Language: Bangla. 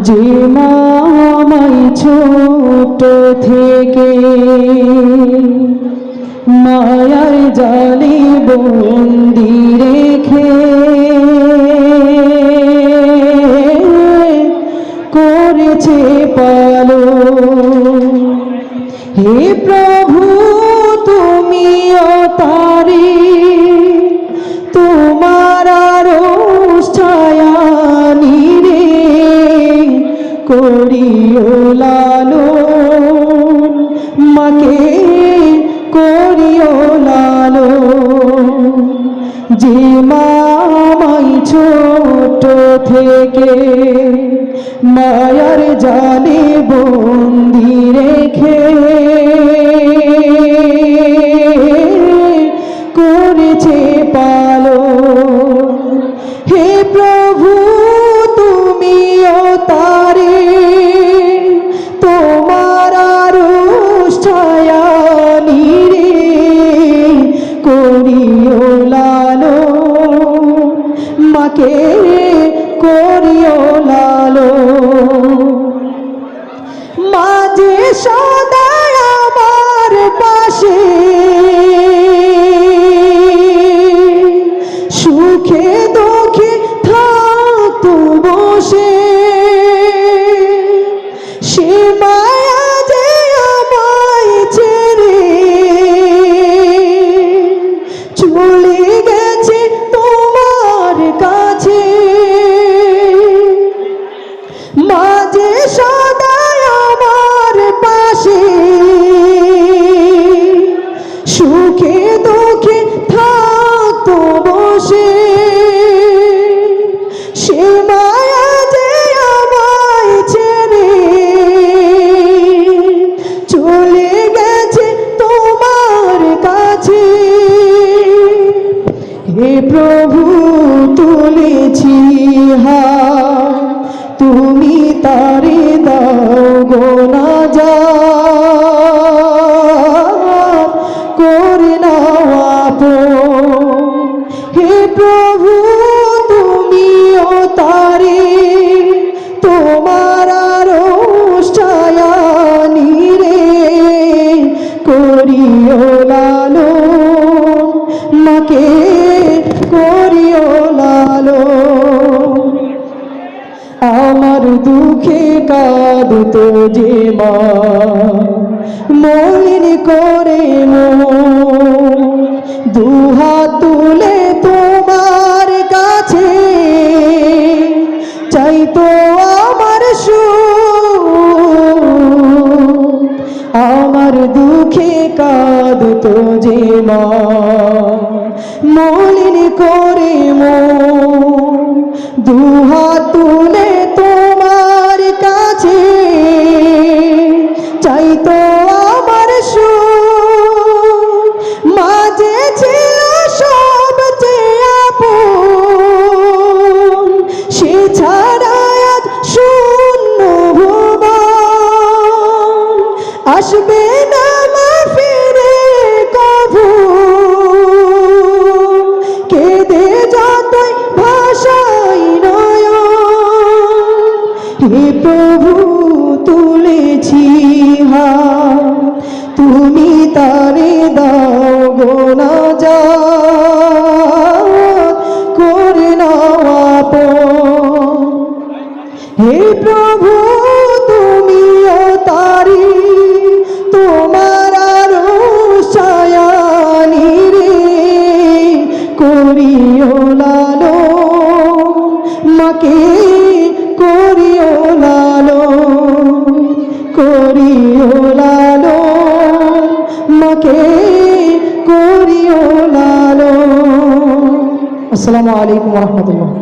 যে মামাই ছোট থেকে মায়ার জালে বন্দি রেখে করেছে পালো হে প্রভু ছোট থেকে মায়ার জালে বন্দি মাকে করিও লালো তারে দাও গোনা যা করে আপন। হে প্রভু, তুমিও তারে, তোমার আরও ছায়া নিরে করিও লালো মাকে করিও লালো আমার দুঃখে কাঁদত যে মা। মলিন করে দুহাত তুলে তোমার কাছে। চাইতো আমার সু আমার দুঃখে কাঁদত যে মা। মলিন করে মো দুহাত তুলে প্রভু তুলেছি হা তুমি তারে দাও গোনা যা করে নাও হে প্রভু, তুমিও তারি। তোমার আরও ছায়ানি রে করিও লালো মাকে মাকে করিও লালো আসসালামু আলাইকুম রহমতুল্লাহ।